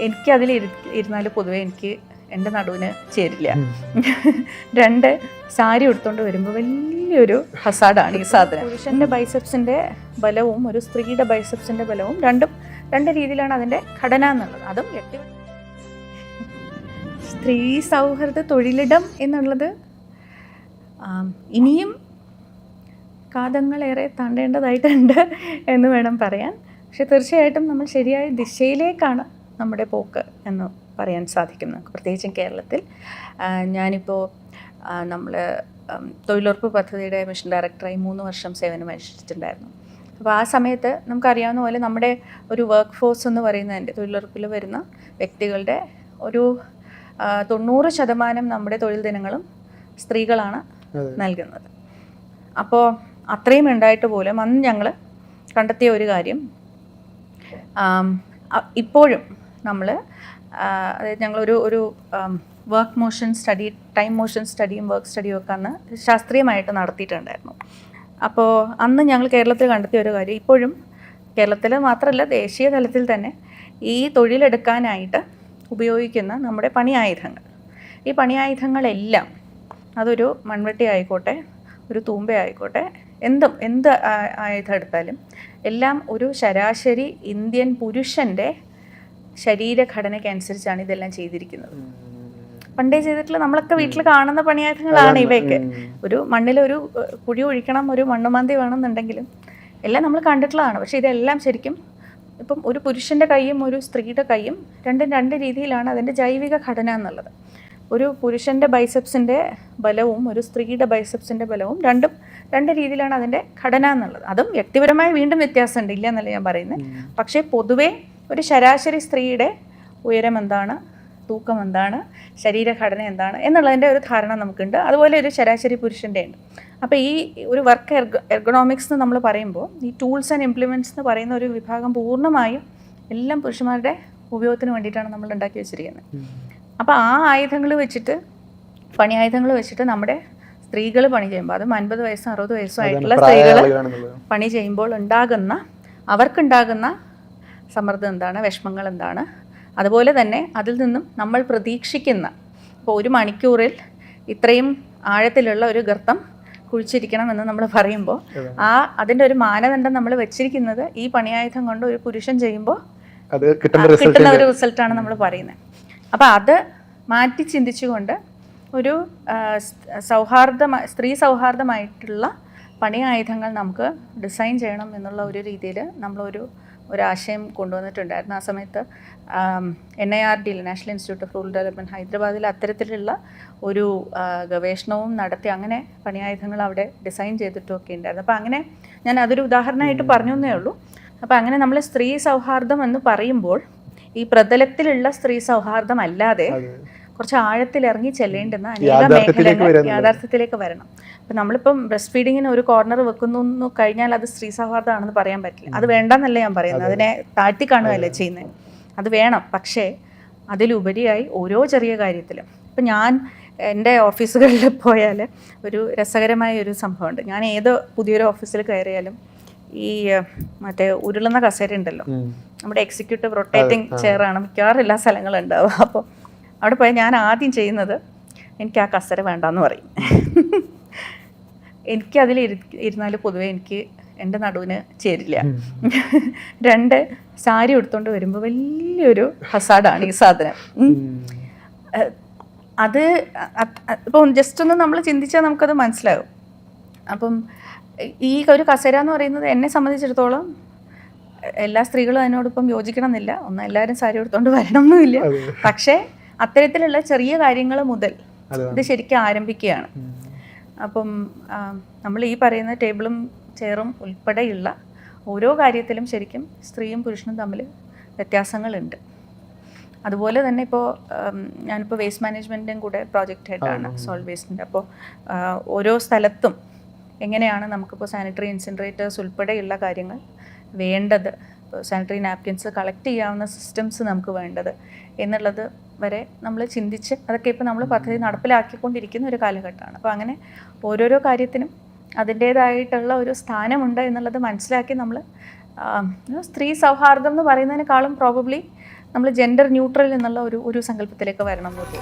എനിക്കതിൽ ഇരുന്നാൽ പൊതുവേ എനിക്ക് എന്റെ നടുവിന് ചേരില്ല. രണ്ട് സാരി ഉടുത്തോണ്ട് വരുമ്പോൾ വലിയൊരു ഹസാഡാണ് ഈ സാധനം. പുരുഷന്റെ ബൈസെപ്സിന്റെ ബലവും ഒരു സ്ത്രീയുടെ ബൈസെപ്സിന്റെ ബലവും രണ്ടും രണ്ട് രീതിയിലാണ് അതിന്റെ ഘടന എന്നുള്ളത്. അതും എട്ടി സ്ത്രീ സൗഹൃദ തൊഴിലിടം എന്നുള്ളത് ഇനിയും കാതങ്ങളേറെ താണ്ടേണ്ടതായിട്ടുണ്ട് എന്ന് വേണം പറയാൻ. പക്ഷെ തീർച്ചയായിട്ടും നമ്മൾ ശരിയായ ദിശയിലേക്കാണ് നമ്മുടെ പോക്ക് എന്ന് പറയാൻ സാധിക്കും നമുക്ക് പ്രത്യേകിച്ചും കേരളത്തിൽ. ഞാനിപ്പോൾ നമ്മൾ തൊഴിലുറപ്പ് പദ്ധതിയുടെ മിഷൻ ഡയറക്ടറായി മൂന്ന് വർഷം സേവനം അനുഷ്ഠിച്ചിട്ടുണ്ടായിരുന്നു. അപ്പോൾ ആ സമയത്ത് നമുക്കറിയാവുന്ന പോലെ നമ്മുടെ ഒരു വർക്ക് ഫോഴ്സ് എന്ന് പറയുന്നതിന്റെ തൊഴിലുറപ്പിൽ വരുന്ന വ്യക്തികളുടെ ഒരു തൊണ്ണൂറ് ശതമാനം നമ്മുടെ തൊഴിൽ ദിനങ്ങളും സ്ത്രീകളാണ് നൽകുന്നത്. അപ്പോൾ അത്രയും ഉണ്ടായിട്ട് പോലും അന്ന് ഞങ്ങൾ കണ്ടെത്തിയ ഒരു കാര്യം ഇപ്പോഴും നമ്മൾ അതായത് ഞങ്ങളൊരു ഒരു work motion study time motion സ്റ്റഡിയും work സ്റ്റഡിയും ഒക്കെ അന്ന് ശാസ്ത്രീയമായിട്ട് നടത്തിയിട്ടുണ്ടായിരുന്നു. അപ്പോൾ അന്ന് ഞങ്ങൾ കേരളത്തിൽ കണ്ടെത്തിയ ഒരു കാര്യം ഇപ്പോഴും കേരളത്തിൽ മാത്രമല്ല ദേശീയ തലത്തിൽ തന്നെ ഈ തൊഴിലെടുക്കാനായിട്ട് ഉപയോഗിക്കുന്ന നമ്മുടെ പണിയായുധങ്ങൾ. ഈ പണിയായുധങ്ങളെല്ലാം അതൊരു മൺവെട്ടി ആയിക്കോട്ടെ ഒരു തൂമ്പ ആയിക്കോട്ടെ എന്തും എന്ത് ആയുധം എടുത്താലും എല്ലാം ഒരു ശരാശരി ഇന്ത്യൻ പുരുഷന്റെ ശരീരഘടനയ്ക്ക് അനുസരിച്ചാണ് ഇതെല്ലാം ചെയ്തിരിക്കുന്നത്. പണ്ടേ ചെയ്തിട്ടുള്ള നമ്മളൊക്കെ വീട്ടിൽ കാണുന്ന പണിയായുധങ്ങളാണ് ഇവയൊക്കെ. ഒരു മണ്ണിൽ ഒരു കുഴി ഒഴിക്കണം ഒരു മണ്ണുമാന്തി വേണമെന്നുണ്ടെങ്കിലും എല്ലാം നമ്മൾ കണ്ടിട്ടുള്ളതാണ്. പക്ഷേ ഇതെല്ലാം ശരിക്കും ഇപ്പം ഒരു പുരുഷന്റെ കൈയും ഒരു സ്ത്രീയുടെ കൈയും രണ്ടും രണ്ട് രീതിയിലാണ് അതിന്റെ ജൈവിക ഘടന എന്നുള്ളത്. ഒരു പുരുഷന്റെ ബൈസെപ്സിന്റെ ബലവും ഒരു സ്ത്രീയുടെ ബൈസെപ്സിന്റെ ബലവും രണ്ടും രണ്ട് രീതിയിലാണ് അതിന്റെ ഘടന എന്നുള്ളത്. അതും വ്യക്തിപരമായി വീണ്ടും വ്യത്യാസമുണ്ട് ഇല്ല എന്നല്ല ഞാൻ പറയുന്നത്. പക്ഷേ പൊതുവേ ഒരു ശരാശരി സ്ത്രീയുടെ ഉയരം എന്താണ്? തൂക്കം എന്താണ്? ശരീരഘടന എന്താണ്? എന്നുള്ളതിന്റെ ഒരു ധാരണ നമുക്കുണ്ട്. അതുപോലെ ഒരു ശരാശരി പുരുഷന്റെ ഉണ്ട്. അപ്പോൾ ഈ ഒരു വർക്ക് എർഗണോമിക്സ് എന്ന് നമ്മൾ പറയുമ്പോൾ ഈ ടൂൾസ് ആൻഡ് ഇംപ്ലിമെന്റ്സ് എന്ന് പറയുന്ന ഒരു വിഭാഗം പൂർണമായും എല്ലാം പുരുഷന്മാരുടെ ഉപയോഗത്തിന് വേണ്ടിയിട്ടാണ് നമ്മൾ ഉണ്ടാക്കി വെച്ചിരിക്കുന്നത്. അപ്പോൾ ആ ആയുധങ്ങൾ വെച്ചിട്ട് പണി ആയുധങ്ങൾ വെച്ചിട്ട് നമ്മുടെ സ്ത്രീകൾ പണി ചെയ്യുമ്പോൾ അതും അൻപത് വയസ്സും അറുപത് വയസ്സും ആയിട്ടുള്ള സ്ത്രീകൾ പണി ചെയ്യുമ്പോൾ ഉണ്ടാകുന്ന അവർക്കുണ്ടാകുന്ന സമ്മർദ്ദം എന്താണ് വിഷമങ്ങൾ എന്താണ്. അതുപോലെ തന്നെ അതിൽ നിന്നും നമ്മൾ പ്രതീക്ഷിക്കുന്ന ഇപ്പോൾ ഒരു മണിക്കൂറിൽ ഇത്രയും ആഴത്തിലുള്ള ഒരു ഗർത്തം കുഴിച്ചിരിക്കണം എന്ന് നമ്മൾ പറയുമ്പോൾ ആ അതിന്റെ ഒരു മാനദണ്ഡം നമ്മൾ വെച്ചിരിക്കുന്നത് ഈ പണിയായുധം കൊണ്ട് ഒരു പുരുഷൻ ചെയ്യുമ്പോൾ കിട്ടുന്ന ഒരു റിസൾട്ടാണ് നമ്മൾ പറയുന്നത്. അപ്പോൾ അത് മാറ്റി ചിന്തിച്ചുകൊണ്ട് ഒരു സൗഹാർദ്ദ സ്ത്രീ സൗഹാർദ്ദമായിട്ടുള്ള പണി ആയുധങ്ങൾ നമുക്ക് ഡിസൈൻ ചെയ്യണം എന്നുള്ള ഒരു രീതിയിൽ നമ്മളൊരു ഒരാശയം കൊണ്ടുവന്നിട്ടുണ്ടായിരുന്നു ആ സമയത്ത്. എൻ ഐ ആർ ഡിയിൽ national institute of rural development ഹൈദരാബാദിൽ അത്തരത്തിലുള്ള ഒരു ഗവേഷണവും നടത്തി അങ്ങനെ പണിയായുധങ്ങൾ അവിടെ ഡിസൈൻ ചെയ്തിട്ടൊക്കെ ഉണ്ടായിരുന്നു. അപ്പോൾ അങ്ങനെ ഞാൻ അതൊരു ഉദാഹരണമായിട്ട് പറഞ്ഞു എന്നേ ഉള്ളൂ. അപ്പോൾ അങ്ങനെ നമ്മൾ സ്ത്രീ സൗഹാർദ്ദം എന്ന് പറയുമ്പോൾ ഈ പ്രതലത്തിലുള്ള സ്ത്രീ സൗഹാർദ്ദം അല്ലാതെ കുറച്ച് ആഴത്തിൽ ഇറങ്ങി ചെല്ലേണ്ടുന്ന അനേക മേഖലകൾ യാഥാർത്ഥ്യത്തിലേക്ക് വരണം. അപ്പം നമ്മളിപ്പം ബ്രസ്റ്റ് ഫീഡിങ്ങിന് ഒരു കോർണർ വെക്കുന്നു കഴിഞ്ഞാൽ അത് സ്ത്രീ സൗഹാർദ്ദമാണെന്ന് പറയാൻ പറ്റില്ല. അത് വേണ്ടെന്നല്ല ഞാൻ പറയുന്നത്. അതിനെ താഴ്ത്തി കാണുകയല്ലേ ചെയ്യുന്നത്. അത് വേണം. പക്ഷേ അതിലുപരിയായി ഓരോ ചെറിയ കാര്യത്തിലും ഇപ്പം ഞാൻ എന്റെ ഓഫീസുകളിൽ പോയാൽ ഒരു രസകരമായ ഒരു സംഭവമുണ്ട്. ഞാൻ ഏത് പുതിയൊരു ഓഫീസിൽ കയറിയാലും ഈ മറ്റേ ഉരുളുന്ന കസേര ഉണ്ടല്ലോ. നമ്മുടെ എക്സിക്യൂട്ടീവ് റൊട്ടേറ്റിംഗ് ചെയറാണ് മിക്കവാറും എല്ലാ സ്ഥലങ്ങളും ഉണ്ടാവുക. അപ്പോൾ അവിടെ പോയാൽ ഞാൻ ആദ്യം ചെയ്യുന്നത് എനിക്ക് ആ കസര വേണ്ടാന്ന് പറയും. എനിക്ക് അതിൽ ഇരുന്നാൽ പൊതുവേ എനിക്ക് എന്റെ നടുവിന് ചേരില്ല. രണ്ട് സാരി ഉടുത്തോണ്ട് വരുമ്പോൾ വലിയൊരു ഹസാഡാണ് ഈ സാധനം. അത് ഇപ്പം ജസ്റ്റ് ഒന്ന് നമ്മൾ ചിന്തിച്ചാൽ നമുക്കത് മനസ്സിലാകും. അപ്പം ഈ ഒരു കസേര എന്ന് പറയുന്നത് എന്നെ സംബന്ധിച്ചിടത്തോളം എല്ലാ സ്ത്രീകളും അതിനോടൊപ്പം യോജിക്കണം എന്നില്ല ഒന്ന് എല്ലാവരും സാരി എടുത്തുകൊണ്ട് വരണമെന്നില്ല പക്ഷേ അത്തരത്തിലുള്ള ചെറിയ കാര്യങ്ങൾ മുതൽ ഇത് ശരിക്കും ആരംഭിക്കുകയാണ്. അപ്പം നമ്മൾ ഈ പറയുന്ന ടേബിളും ചെയറും ഉൾപ്പെടെയുള്ള ഓരോ കാര്യത്തിലും ശരിക്കും സ്ത്രീയും പുരുഷനും തമ്മിൽ വ്യത്യാസങ്ങളുണ്ട്. അതുപോലെ തന്നെ ഇപ്പോൾ ഞാനിപ്പോൾ വേസ്റ്റ് മാനേജ്മെന്റിന്റെയും കൂടെ പ്രോജക്റ്റ് ഹെഡാണ് സോൾവ് വേസ്റ്റിന്റെ അപ്പോൾ ഓരോ സ്ഥലത്തും എങ്ങനെയാണ് നമുക്കിപ്പോൾ സാനിറ്ററി ഇൻസിൻറേറ്റേഴ്സ് ഉൾപ്പെടെയുള്ള കാര്യങ്ങൾ വേണ്ടത് സാനിറ്ററി നാപ്കിൻസ് കളക്ട് ചെയ്യാവുന്ന സിസ്റ്റംസ് നമുക്ക് വേണ്ടത്. എന്നുള്ളത് വരെ നമ്മൾ ചിന്തിച്ച് അതൊക്കെ ഇപ്പോൾ നമ്മൾ പദ്ധതി നടപ്പിലാക്കിക്കൊണ്ടിരിക്കുന്ന ഒരു കാലഘട്ടമാണ്. അപ്പോൾ അങ്ങനെ ഓരോരോ കാര്യത്തിനും അതിന്റേതായിട്ടുള്ള ഒരു സ്ഥാനമുണ്ട് എന്നുള്ളത് മനസ്സിലാക്കി നമ്മൾ സ്ത്രീ സൗഹാർദ്ദം എന്ന് പറയുന്നതിനേക്കാളും പ്രോബബ്ലി നമ്മൾ ജെൻഡർ ന്യൂട്രൽ എന്നുള്ള ഒരു ഒരു സങ്കല്പത്തിലേക്ക് വരണം എന്ന്